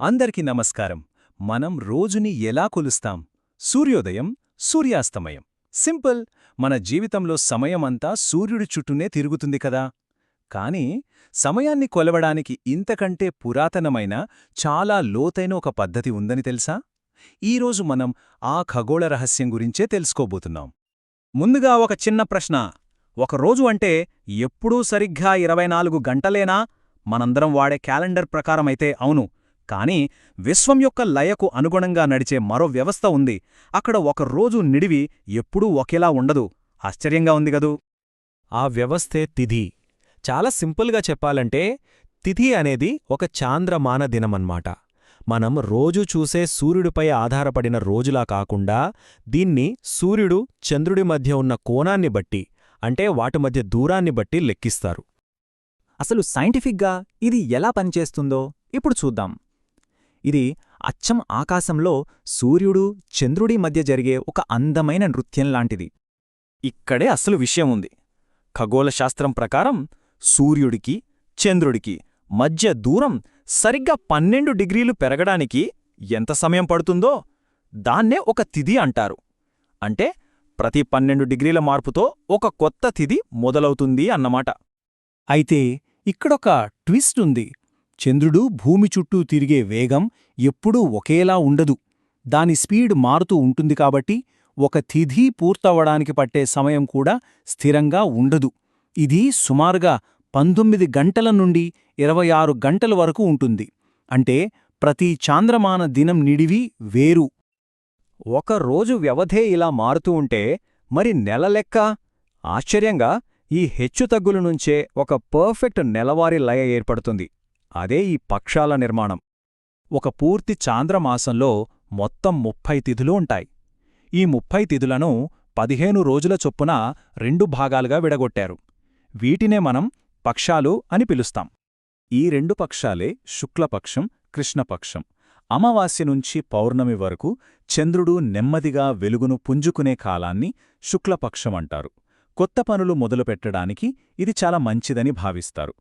అందరికీ నమస్కారం. మనం రోజుని ఎలా కొలుస్తాం? సూర్యోదయం సూర్యాస్తమయం. సింపుల్ మన జీవితంలో సమయమంతా సూర్యుడి చుట్టూనే తిరుగుతుంది కదా? కాని సమయాన్ని కొలవడానికి ఇంతకంటే పురాతనమైన చాలా లోతైన ఒక పద్ధతి ఉందని తెలుసా? ఈరోజు మనం ఆ ఖగోళ రహస్యం గురించే తెలుసుకోబోతున్నాం. ముందుగా ఒక చిన్న ప్రశ్న. ఒకరోజు అంటే ఎప్పుడూ సరిగ్గా ఇరవై నాలుగు గంటలేనా? మనందరం వాడే క్యాలెండర్ ప్రకారమైతే అవును. కానీ విశ్వం యొక్క లయకు అనుగుణంగా నడిచే మరో వ్యవస్థ ఉంది. అక్కడ ఒకరోజు నిడివి ఎప్పుడూ ఒకేలా ఉండదు. ఆశ్చర్యంగా ఉంది గదూ ఆ వ్యవస్థే తిథి. చాలా సింపుల్గా చెప్పాలంటే తిథి అనేది ఒక చాంద్రమాన దినమన్మాట. మనం రోజు చూసే సూర్యుడిపై ఆధారపడిన రోజులా కాకుండా దీన్ని సూర్యుడు చంద్రుడి మధ్య ఉన్న కోణాన్ని బట్టి అంటే వాటి మధ్య దూరాన్ని బట్టి లెక్కిస్తారు. అసలు సైంటిఫిక్గా ఇది ఎలా పనిచేస్తుందో ఇప్పుడు చూద్దాం. ఇది అచ్చం ఆకాశంలో సూర్యుడు చంద్రుడి మధ్య జరిగే ఒక అందమైన నృత్యం లాంటిది. ఇక్కడే అసలు విషయం ఉంది. ఖగోళశాస్త్రం ప్రకారం సూర్యుడికి చంద్రుడికి మధ్య దూరం సరిగ్గా పన్నెండు డిగ్రీలు పెరగడానికి ఎంత సమయం పడుతుందో దాన్నే ఒక తిది అంటారు. అంటే ప్రతి పన్నెండు డిగ్రీల మార్పుతో ఒక కొత్త తిది మొదలవుతుంది అన్నమాట. అయితే ఇక్కడొక ట్విస్ట్ ఉంది. చంద్రుడు భూమి చుట్టూ తిరిగే వేగం ఎప్పుడూ ఒకేలా ఉండదు. దాని స్పీడ్ మారుతూ ఉంటుంది కాబట్టి ఒక తిథి పూర్తవడానికి పట్టే సమయం కూడా స్థిరంగా ఉండదు. ఇది సుమారుగా పంతొమ్మిది గంటల నుండి ఇరవై ఆరు గంటల వరకు ఉంటుంది. అంటే ప్రతి చాంద్రమాన దినం నిడివి వేరు. ఒక రోజు వ్యవధే ఇలా మారుతూ ఉంటే మరి నెల లెక్క? ఆశ్చర్యంగా ఈ హెచ్చుతగ్గుల నుంచే ఒక పర్ఫెక్ట్ నెలవారీ లయ ఏర్పడుతుంది. అదే ఈ పక్షాల నిర్మాణం. ఒక పూర్తి చాంద్రమాసంలో మొత్తం ముప్పై తిథులు ఉంటాయి. ఈ ముప్పై తిథులను పదిహేను రోజుల చొప్పున రెండు భాగాలుగా విడగొట్టారు. వీటినే మనం పక్షాలు అని పిలుస్తాం. ఈ రెండు పక్షాలే శుక్లపక్షం కృష్ణపక్షం. అమావాస్య నుంచి పౌర్ణమి వరకు చంద్రుడు నెమ్మదిగా వెలుగును పుంజుకునే కాలాన్ని శుక్లపక్షమంటారు కొత్త పనులు మొదలుపెట్టడానికి ఇది చాలా మంచిదని భావిస్తారు.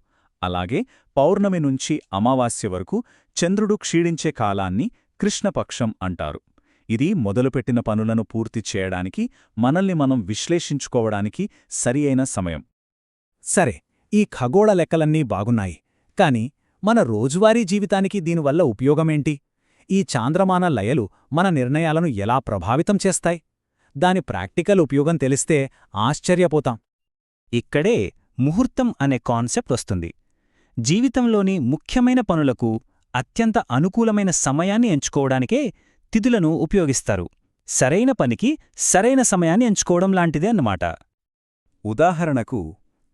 అలాగే పౌర్ణమి నుంచి అమావాస్య వరకు చంద్రుడు క్షీణించే కాలాన్ని కృష్ణపక్షం అంటారు. ఇది మొదలుపెట్టిన పనులను పూర్తి చేయడానికి మనల్ని మనం విశ్లేషించుకోవడానికి సరియైన సమయం. సరే ఈ ఖగోళ లెక్కలన్నీ బాగున్నాయి. కాని మన రోజువారీ జీవితానికి దీనివల్ల ఉపయోగమేంటి? ఈ చాంద్రమాన లయలు మన నిర్ణయాలను ఎలా ప్రభావితం చేస్తాయి? దాని ప్రాక్టికల్ ఉపయోగం తెలిస్తే ఆశ్చర్యపోతాం. ఇక్కడే ముహూర్తం అనే కాన్సెప్ట్ వస్తుంది. జీవితంలోని ముఖ్యమైన పనులకు అత్యంత అనుకూలమైన సమయాన్ని ఎంచుకోవడానికే తిథులను ఉపయోగిస్తారు. సరైన పనికి సరైన సమయాన్ని ఎంచుకోవడం లాంటిదే అన్నమాట. ఉదాహరణకు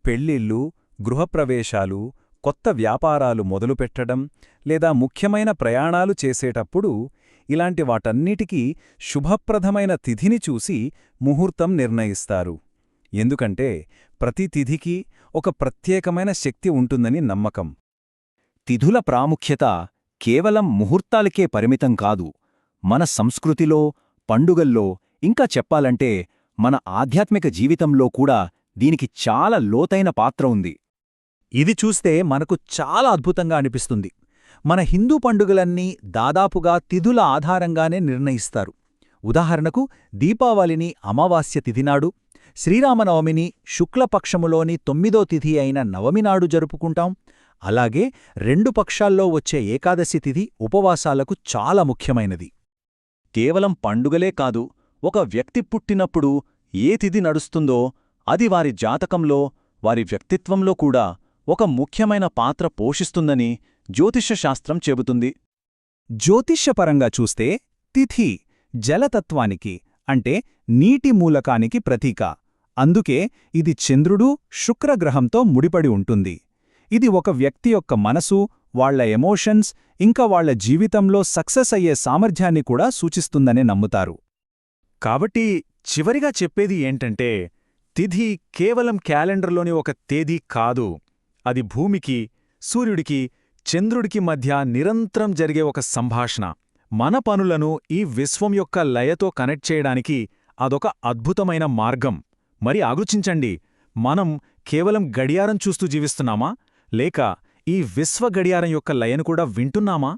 పెళ్ళిళ్ళు గృహప్రవేశాలు కొత్త వ్యాపారాలు మొదలుపెట్టడం లేదా ముఖ్యమైన ప్రయాణాలు చేసేటప్పుడు ఇలాంటి వాటన్నిటికీ శుభప్రదమైన తిథిని చూసి ముహూర్తం నిర్ణయిస్తారు. ఎందుకంటే ప్రతి తిథికి ఒక ప్రత్యేకమైన శక్తి ఉంటుందని నమ్మకం. తిథుల ప్రాముఖ్యత కేవలం ముహూర్తాలకే పరిమితం కాదు. మన సంస్కృతిలో పండుగల్లో ఇంకా చెప్పాలంటే మన ఆధ్యాత్మిక జీవితంలో కూడా దీనికి చాలా లోతైన పాత్ర ఉంది. ఇది చూస్తే మనకు చాలా అద్భుతంగా అనిపిస్తుంది. మన హిందూ పండుగలన్నీ దాదాపుగా తిథుల ఆధారంగానే నిర్ణయిస్తారు. ఉదాహరణకు దీపావళిని అమావాస్య తిథినాడు శ్రీరామనవమిని శుక్లపక్షములోని తొమ్మిదో తిథి అయిన నవమినాడు జరుపుకుంటాం. అలాగే రెండు పక్షాల్లో వచ్చే ఏకాదశి తిథి ఉపవాసాలకు చాలా ముఖ్యమైనది. కేవలం పండుగలే కాదు ఒక వ్యక్తి పుట్టినప్పుడు ఏ తిథి నడుస్తుందో అది వారి జాతకంలో వారి వ్యక్తిత్వంలో కూడా ఒక ముఖ్యమైన పాత్ర పోషిస్తుందని జ్యోతిష్యశాస్త్రం చెబుతుంది. జ్యోతిష్యపరంగా చూస్తే తిథి జలతత్వానికి అంటే నీటి మూలకానికి ప్రతీక. అందుకే ఇది చంద్రుడు శుక్రగ్రహంతో ముడిపడి ఉంటుంది. ఇది ఒక వ్యక్తి యొక్క మనసు వాళ్ళ ఎమోషన్స్ ఇంకా వాళ్ళ జీవితంలో సక్సెస్ అయ్యే సామర్థ్యాన్ని కూడా సూచిస్తుందనే నమ్ముతారు. కాబట్టి చివరిగా చెప్పేది ఏంటంటే తిథి కేవలం క్యాలెండర్లోని ఒక తేదీ కాదు. అది భూమికి సూర్యుడికి చంద్రుడికి మధ్య నిరంతరం జరిగే ఒక సంభాషణ. మన పనులను ఈ విశ్వం యొక్క లయతో కనెక్ట్ చేయడానికి అదొక అద్భుతమైన మార్గం. మరి ఆలోచించండి మనం కేవలం గడియారం చూస్తూ జీవిస్తున్నామా? లేక ఈ విశ్వ గడియారం యొక్క లయను కూడా వింటున్నామా?